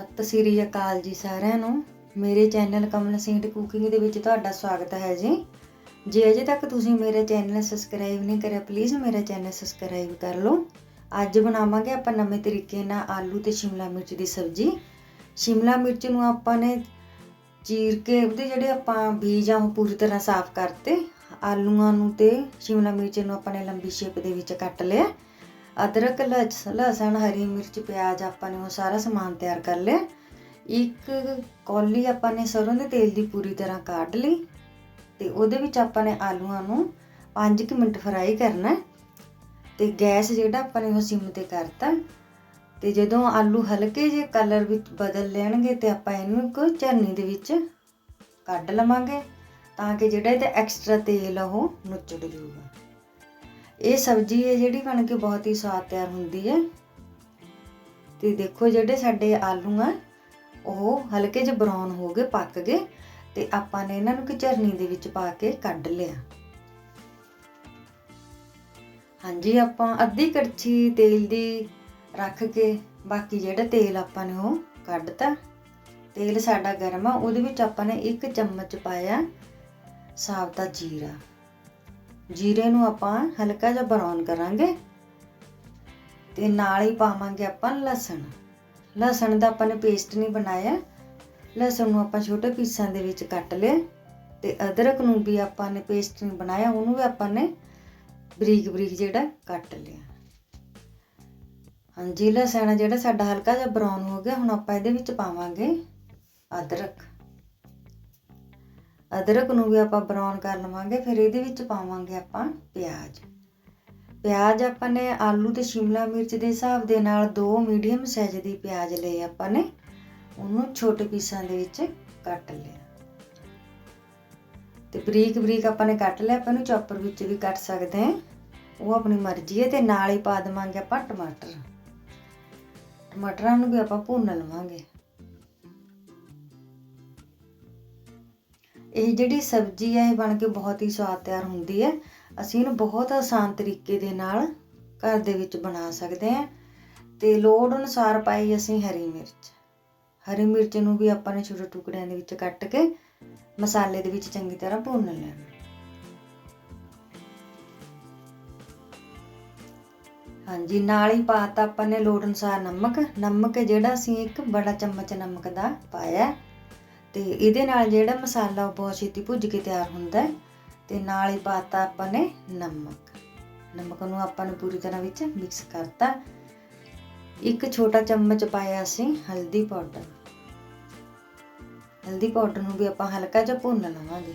ਸਤਿ ਸ੍ਰੀ ਅਕਾਲ ਜੀ ਸਾਰਿਆਂ ਨੂੰ। ਮੇਰੇ ਚੈਨਲ ਕਮਲ ਸਿੰਘ ਕੁਕਿੰਗ ਦੇ ਵਿੱਚ ਤੁਹਾਡਾ ਸਵਾਗਤ ਹੈ ਜੀ। ਜੇ ਅਜੇ ਤੱਕ ਤੁਸੀਂ ਮੇਰਾ ਚੈਨਲ ਸਬਸਕ੍ਰਾਈਬ ਨਹੀਂ ਕਰਿਆ ਪਲੀਜ਼ ਮੇਰਾ ਚੈਨਲ ਸਬਸਕ੍ਰਾਈਬ ਕਰ ਲਓ। ਅੱਜ ਬਣਾਵਾਂਗੇ ਆਪਾਂ ਨਵੇਂ ਤਰੀਕੇ ਨਾਲ ਆਲੂ ਤੇ ਸ਼ਿਮਲਾ ਮਿਰਚ ਦੀ ਸਬਜ਼ੀ। ਸ਼ਿਮਲਾ ਮਿਰਚ ਨੂੰ ਆਪਾਂ ਨੇ ਚੀਰ ਕੇ ਉਹਦੇ ਜਿਹੜੇ ਆਪਾਂ ਬੀਜ ਆ, ਉਹ ਪੂਰੀ ਤਰ੍ਹਾਂ ਸਾਫ਼ ਕਰਤੇ। ਆਲੂਆਂ ਨੂੰ ਤੇ ਸ਼ਿਮਲਾ ਮਿਰਚ ਨੂੰ ਆਪਾਂ ਨੇ ਲੰਬੀ ਸ਼ੇਪ ਦੇ ਵਿੱਚ ਕੱਟ ਲਿਆ। ਅਦਰਕ, ਲਸ- ਲਸਣ, ਹਰੀ ਮਿਰਚ, ਪਿਆਜ਼ ਆਪਾਂ ਨੇ ਉਹ ਸਾਰਾ ਸਮਾਨ ਤਿਆਰ ਕਰ ਲਿਆ। ਇੱਕ ਕੌਲੀ ਆਪਾਂ ਨੇ ਸਰੋਂ ਦੇ ਤੇਲ ਦੀ ਪੂਰੀ ਤਰ੍ਹਾਂ ਕਾਟ ਲਈ ਤੇ ਉਹਦੇ ਵਿੱਚ ਆਪਾਂ ਨੇ ਆਲੂਆਂ ਨੂੰ 5 ਮਿੰਟ ਫਰਾਈ ਕਰਨਾ ਹੈ। ਤੇ ਗੈਸ ਜਿਹੜਾ ਆਪਾਂ ਨੇ ਉਹ ਸਿਮ ਤੇ ਕਰਤਾ। ਤੇ ਜਦੋਂ ਆਲੂ ਹਲਕੇ ਜਿਹੇ ਕਲਰ ਵਿੱਚ ਬਦਲ ਲੈਣਗੇ ਤੇ ਆਪਾਂ ਇਹਨੂੰ ਇੱਕ ਝਰਨੀ ਦੇ ਵਿੱਚ ਕੱਢ ਲਵਾਂਗੇ ਤਾਂ ਕਿ ਜਿਹੜਾ ਇਹਦਾ ਐਕਸਟਰਾ ਤੇਲ ਆ ਉਹ ਨੁੱਚੜ ਜਾਊਗਾ। ਇਹ ਸਬਜ਼ੀ ਹੈ ਜਿਹੜੀ ਬਣ ਕੇ ਬਹੁਤ ਹੀ ਸਵਾਦ ਤਿਆਰ ਹੁੰਦੀ ਹੈ। ਤੇ ਦੇਖੋ ਜਿਹੜੇ ਸਾਡੇ ਆਲੂ ਆ, ਉਹ ਹਲਕੇ ਜਿਹੇ ਬਰਾਊਨ ਹੋ ਗਏ, ਪੱਕ ਗਏ ਤੇ ਆਪਾਂ ਨੇ ਇਹਨਾਂ ਨੂੰ ਕਿ ਝਰਨੀ ਦੇ ਵਿੱਚ ਪਾ ਕੇ ਕੱਢ ਲਿਆ। ਹਾਂਜੀ, ਆਪਾਂ ਅੱਧੀ ਕੜਛੀ ਤੇਲ ਦੀ ਰੱਖ ਕੇ ਬਾਕੀ ਜਿਹੜਾ ਤੇਲ ਆਪਾਂ ਨੇ ਉਹ ਕੱਢਤਾ। ਤੇਲ ਸਾਡਾ ਗਰਮ ਆ, ਉਹਦੇ ਵਿੱਚ ਆਪਾਂ ਨੇ ਇੱਕ ਚਮਚ ਪਾਇਆ ਸਾਬਤਾ ਜੀਰਾ। ਜੀਰੇ ਨੂੰ ਆਪਾਂ ਹਲਕਾ ਜਿਹਾ ਬਰਾਊਨ ਕਰਾਂਗੇ ਤੇ ਨਾਲ ਹੀ ਪਾਵਾਂਗੇ ਆਪਾਂ ਲਸਣ। ਲਸਣ ਦਾ ਆਪਾਂ ਨੇ ਪੇਸਟ ਨਹੀਂ ਬਣਾਇਆ। ਲਸਣ ਨੂੰ ਆਪਾਂ ਛੋਟੇ ਪੀਸਾਂ ਦੇ ਵਿੱਚ ਕੱਟ ਲਿਆ ਤੇ ਅਦਰਕ ਨੂੰ ਵੀ ਆਪਾਂ ਨੇ ਪੇਸਟ ਨਹੀਂ ਬਣਾਇਆ, ਉਹਨੂੰ ਵੀ ਆਪਾਂ ਨੇ ਬਰੀਕ ਬਰੀਕ ਜਿਹੜਾ ਕੱਟ ਲਿਆ। ਹਾਂਜੀ, ਲਸਣ ਜਿਹੜਾ ਸਾਡਾ ਹਲਕਾ ਜਿਹਾ ਬਰਾਊਨ ਹੋ ਗਿਆ, ਹੁਣ ਆਪਾਂ ਇਹਦੇ ਵਿੱਚ ਪਾਵਾਂਗੇ ਅਦਰਕ। ਅਦਰਕ ਨੂੰ ਵੀ ਆਪਾਂ ਬਰਾਊਨ ਕਰ ਲਵਾਂਗੇ, ਫਿਰ ਇਹਦੇ ਵਿੱਚ ਪਾਵਾਂਗੇ ਆਪਾਂ ਪਿਆਜ਼। ਪਿਆਜ਼ ਆਪਾਂ ਨੇ ਆਲੂ ਤੇ ਸ਼ਿਮਲਾ ਮਿਰਚ ਦੇ ਹਿਸਾਬ ਦੇ ਨਾਲ ਦੋ ਮੀਡੀਅਮ ਸਾਈਜ਼ ਦੀ ਪਿਆਜ਼ ਲਏ ਆਪਾਂ ਨੇ ਉਹਨੂੰ ਛੋਟੇ ਪੀਸਾਂ ਦੇ ਵਿੱਚ ਕੱਟ ਲਿਆ। ਤੇ ਬਰੀਕ ਬਰੀਕ ਆਪਾਂ ਨੇ ਕੱਟ ਲਿਆ, ਆਪਾਂ ਨੂੰ ਚੌਪਰ ਵਿੱਚ ਵੀ ਕੱਟ ਸਕਦੇ ਹਾਂ। ਉਹ ਆਪਣੀ ਮਰਜ਼ੀ ਹੈ ਤੇ ਨਾਲ ਹੀ ਪਾ ਦੇਵਾਂਗੇ ਆਪਾਂ ਟਮਾਟਰ। ਟਮਾਟਰਾਂ ਨੂੰ ਵੀ ਆਪਾਂ ਭੁੰਨ ਲਵਾਂਗੇ। ਇਹ ਜਿਹੜੀ ਸਬਜ਼ੀ ਹੈ ਇਹ ਬਣ ਕੇ ਬਹੁਤ ਹੀ ਸਵਾਦ ਤਿਆਰ ਹੁੰਦੀ ਹੈ। ਅਸੀਂ ਇਹਨੂੰ ਬਹੁਤ ਆਸਾਨ ਤਰੀਕੇ ਦੇ ਨਾਲ ਘਰ ਦੇ ਵਿੱਚ ਬਣਾ ਸਕਦੇ ਹਾਂ ਤੇ ਲੋੜ ਅਨੁਸਾਰ ਪਾਈ ਅਸੀਂ ਹਰੀ ਮਿਰਚ। ਹਰੀ ਮਿਰਚ ਨੂੰ ਵੀ ਆਪਾਂ ਨੇ ਛੋਟੇ ਟੁਕੜਿਆਂ ਦੇ ਵਿੱਚ ਕੱਟ ਕੇ ਮਸਾਲੇ ਦੇ ਵਿੱਚ ਚੰਗੀ ਤਰ੍ਹਾਂ ਭੁੰਨ ਲੈਣਾ ਹਾਂਜੀ, ਨਾਲ ਹੀ ਪਾਤਾ ਆਪਾਂ ਨੇ ਲੋੜ ਅਨੁਸਾਰ ਨਮਕ। ਨਮਕ ਜਿਹੜਾ ਅਸੀਂ ਇੱਕ ਬੜਾ ਚਮਚ ਨਮਕ ਦਾ ਪਾਇਆ ਤੇ ਇਹਦੇ ਨਾਲ ਜਿਹੜਾ ਮਸਾਲਾ ਉਹ ਬਹੁਤ ਛੇਤੀ ਭੁੱਜ ਕੇ ਤਿਆਰ ਹੁੰਦਾ ਹੈ, ਤੇ ਨਾਲ ਹੀ ਪਾਤਾ ਆਪਾਂ ਨੇ ਨਮਕ। ਨਮਕ ਨੂੰ ਆਪਾਂ ਨੇ ਪੂਰੀ ਤਰ੍ਹਾਂ ਵਿੱਚ ਮਿਕਸ ਕਰਤਾ। ਇੱਕ ਛੋਟਾ ਚਮਚ ਪਾਇਆ ਅਸੀਂ ਹਲਦੀ ਪਾਊਡਰ। ਹਲਦੀ ਪਾਊਡਰ ਨੂੰ ਵੀ ਆਪਾਂ ਹਲਕਾ ਜਿਹਾ ਭੁੰਨ ਲਵਾਂਗੇ,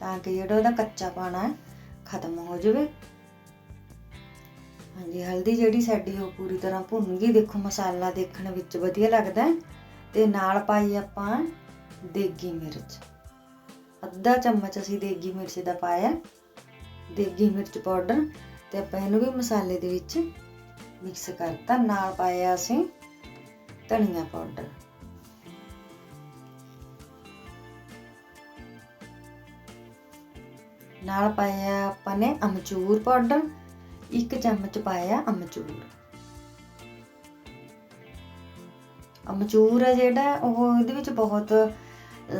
ਤਾਂ ਕਿ ਜਿਹੜਾ ਉਹਦਾ ਕੱਚਾ ਪਾਣਾ ਹੈ, ਖਤਮ ਹੋ ਜਾਵੇ। ਹਾਂਜੀ, ਹਲਦੀ ਜਿਹੜੀ ਸਾਡੀ ਉਹ ਪੂਰੀ ਤਰ੍ਹਾਂ ਭੁੰਨ ਗਈ। ਦੇਖੋ, ਮਸਾਲਾ ਦੇਖਣ ਵਿੱਚ ਵਧੀਆ ਲੱਗਦਾ ਹੈ। ਤੇ ਨਾਲ ਪਾਈ ਆਪਾਂ ਦੇਗੀ ਮਿਰਚ। ਅੱਧਾ ਚਮਚ ਅਸੀਂ ਦੇਗੀ ਮਿਰਚ ਦਾ ਪਾਇਆ। ਦੇਗੀ ਮਿਰਚ ਪਾਊਡਰ ਤੇ ਆਪਾਂ ਇਹਨੂੰ ਵੀ ਮਸਾਲੇ ਦੇ ਵਿੱਚ ਮਿਕਸ ਕਰਤਾ। ਨਾਲ ਪਾਇਆ ਅਸੀਂ ਧਨੀਆ ਪਾਊਡਰ। ਨਾਲ ਪਾਇਆ ਆਪਾਂ ਨੇ ਅਮਚੂਰ ਪਾਊਡਰ। ਇੱਕ ਚਮਚ ਪਾਇਆ ਅਮਚੂਰ। ਅਮਚੂਰ ਹੈ ਜਿਹੜਾ, ਉਹ ਇਹਦੇ ਵਿੱਚ ਬਹੁਤ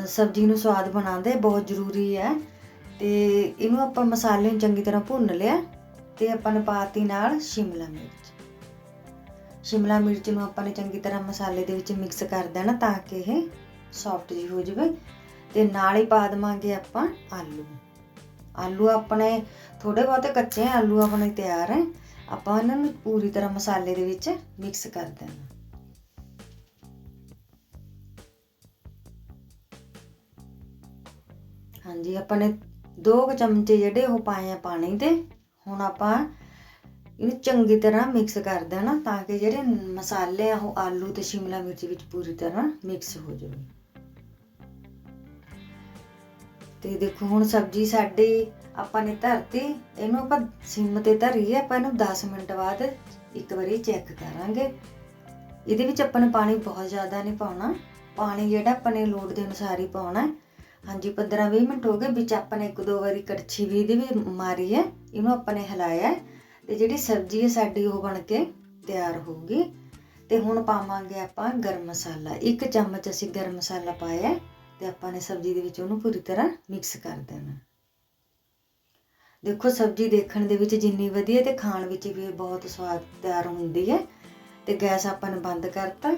ਸਬਜ਼ੀ ਨੂੰ ਸਵਾਦ ਬਣਾਉਂਦਾ ਬਹੁਤ ਜ਼ਰੂਰੀ ਹੈ। ਤੇ ਇਹਨੂੰ ਆਪਾਂ ਮਸਾਲੇ ਨੂੰ ਚੰਗੀ ਤਰ੍ਹਾਂ ਭੁੰਨ ਲਿਆ ਤੇ ਆਪਾਂ ਨੇ ਪਾਤੀ ਨਾਲ ਸ਼ਿਮਲਾ ਮਿਰਚ। ਸ਼ਿਮਲਾ ਮਿਰਚ ਨੂੰ ਆਪਾਂ ਨੇ ਚੰਗੀ ਤਰ੍ਹਾਂ ਮਸਾਲੇ ਦੇ ਵਿੱਚ ਮਿਕਸ ਕਰ ਦੇਣਾ ਤਾਂ ਕਿ ਇਹ ਸੌਫਟ ਜੀ ਹੋ ਜਾਵੇ। ਤੇ ਨਾਲ ਹੀ ਪਾ ਦੇਵਾਂਗੇ ਆਪਾਂ ਆਲੂ। ਆਲੂ ਆਪਣੇ ਥੋੜੇ ਬਹੁਤੇ ਕੱਚੇ ਆ, ਆਲੂ ਆਪਣੇ ਤਿਆਰ ਹੈ ਆਪਾਂ ਇਹਨਾਂ ਨੂੰ ਪੂਰੀ ਤਰ੍ਹਾਂ ਮਸਾਲੇ ਦੇ ਵਿੱਚ ਮਿਕਸ ਕਰ ਦੇਣਾ। ਹਾਂਜੀ, ਆਪਾਂ ਨੇ ਦੋ ਕੁ ਚਮਚੇ ਜਿਹੜੇ ਉਹ ਪਾਏ ਆ ਪਾਣੀ ਦੇ। ਹੁਣ ਆਪਾਂ ਇਹਨੂੰ ਚੰਗੀ ਤਰ੍ਹਾਂ ਮਿਕਸ ਕਰ ਦੇਣਾ ਤਾਂ ਕਿ ਜਿਹੜੇ ਮਸਾਲੇ ਆ ਉਹ ਆਲੂ ਤੇ ਸ਼ਿਮਲਾ ਮਿਰਚ ਵਿੱਚ ਪੂਰੀ ਤਰ੍ਹਾਂ ਮਿਕਸ ਹੋ ਜਾਵੇ। ਤੇ ਦੇਖੋ, ਹੁਣ ਸਬਜ਼ੀ ਸਾਡੀ ਆਪਾਂ ਨੇ ਧਰਤੀ, ਇਹਨੂੰ ਆਪਾਂ ਸਿਮ ਤੇ ਧਰੀ ਹੈ ਆਪਾਂ ਇਹਨੂੰ 10 ਮਿੰਟ ਬਾਅਦ ਇੱਕ ਵਾਰੀ ਚੈੱਕ ਕਰਾਂਗੇ। ਇਹਦੇ ਵਿੱਚ ਆਪਾਂ ਨੇ ਪਾਣੀ ਬਹੁਤ ਜ਼ਿਆਦਾ ਨਹੀਂ ਪਾਉਣਾ। ਪਾਣੀ ਜਿਹੜਾ ਆਪਾਂ ਨੇ ਲੋੜ ਦੇ ਅਨੁਸਾਰ ਹੀ ਪਾਉਣਾ। ਹੈ। ਹਾਂਜੀ 15-20 ਮਿੰਟ ਹੋ ਗਏ, ਵਿੱਚ ਆਪਾਂ ਨੇ ਇੱਕ ਦੋ ਵਾਰੀ ਕੜਛੀ ਵੀ ਇਹਦੀ ਵੀ ਮਾਰੀ ਹੈ, ਇਹਨੂੰ ਆਪਾਂ ਨੇ ਹਿਲਾਇਆ ਤੇ ਜਿਹੜੀ ਸਬਜ਼ੀ ਹੈ ਸਾਡੀ ਉਹ ਬਣ ਕੇ ਤਿਆਰ ਹੋਊਗੀ ਤੇ ਹੁਣ ਪਾਵਾਂਗੇ ਆਪਾਂ ਗਰਮ ਮਸਾਲਾ, ਇੱਕ ਚਮਚ ਅਸੀਂ ਗਰਮ ਮਸਾਲਾ ਪਾਇਆ ਤੇ ਆਪਾਂ ਨੇ ਸਬਜ਼ੀ ਦੇ ਵਿੱਚ ਉਹਨੂੰ ਪੂਰੀ ਤਰ੍ਹਾਂ ਮਿਕਸ ਕਰ ਦੇਣਾ। ਦੇਖੋ, ਸਬਜ਼ੀ ਦੇਖਣ ਦੇ ਵਿੱਚ ਜਿੰਨੀ ਵਧੀਆ ਤੇ ਖਾਣ ਵਿੱਚ ਵੀ ਬਹੁਤ ਸਵਾਦ ਤਿਆਰ ਹੁੰਦੀ ਹੈ ਤੇ ਗੈਸ ਆਪਾਂ ਨੇ ਬੰਦ ਕਰਤਾ।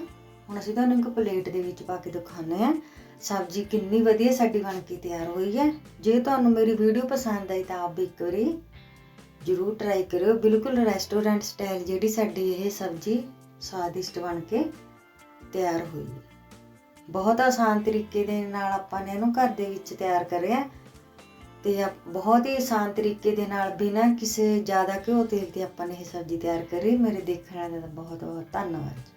ਹੁਣ ਅਸੀਂ ਤੁਹਾਨੂੰ ਇੱਕ ਪਲੇਟ ਦੇ ਵਿੱਚ ਪਾ ਕੇ ਦਿਖਾਉਂਦੇ ਆ ਸਬਜ਼ੀ ਕਿੰਨੀ ਵਧੀਆ ਸਾਡੀ ਬਣ ਕੇ ਤਿਆਰ ਹੋਈ ਹੈ। ਜੇ ਤੁਹਾਨੂੰ ਮੇਰੀ ਵੀਡੀਓ ਪਸੰਦ ਆਈ ਤਾਂ ਆਪ ਵੀ ਇੱਕ ਵਾਰੀ ਜ਼ਰੂਰ ਟਰਾਈ ਕਰਿਓ। ਬਿਲਕੁਲ ਰੈਸਟੋਰੈਂਟ ਸਟਾਈਲ ਜਿਹੜੀ ਸਾਡੀ ਇਹ ਸਬਜ਼ੀ ਸਵਾਦਿਸ਼ਟ ਬਣ ਕੇ ਤਿਆਰ ਹੋਈ ਹੈ। ਬਹੁਤ ਆਸਾਨ ਤਰੀਕੇ ਦੇ ਨਾਲ ਆਪਾਂ ਨੇ ਇਹਨੂੰ ਘਰ ਦੇ ਵਿੱਚ ਤਿਆਰ ਕਰਿਆ ਤੇ ਬਹੁਤ ਹੀ ਆਸਾਨ ਤਰੀਕੇ ਦੇ ਨਾਲ ਬਿਨਾਂ ਕਿਸੇ ਜ਼ਿਆਦਾ ਘਿਓ ਤੇਲ ਤੇ ਆਪਾਂ ਨੇ ਇਹ ਸਬਜ਼ੀ ਤਿਆਰ ਕਰੀ। ਮੇਰੇ ਦੇਖਣ ਵਾਲਿਆਂ ਦਾ ਬਹੁਤ ਬਹੁਤ ਧੰਨਵਾਦ।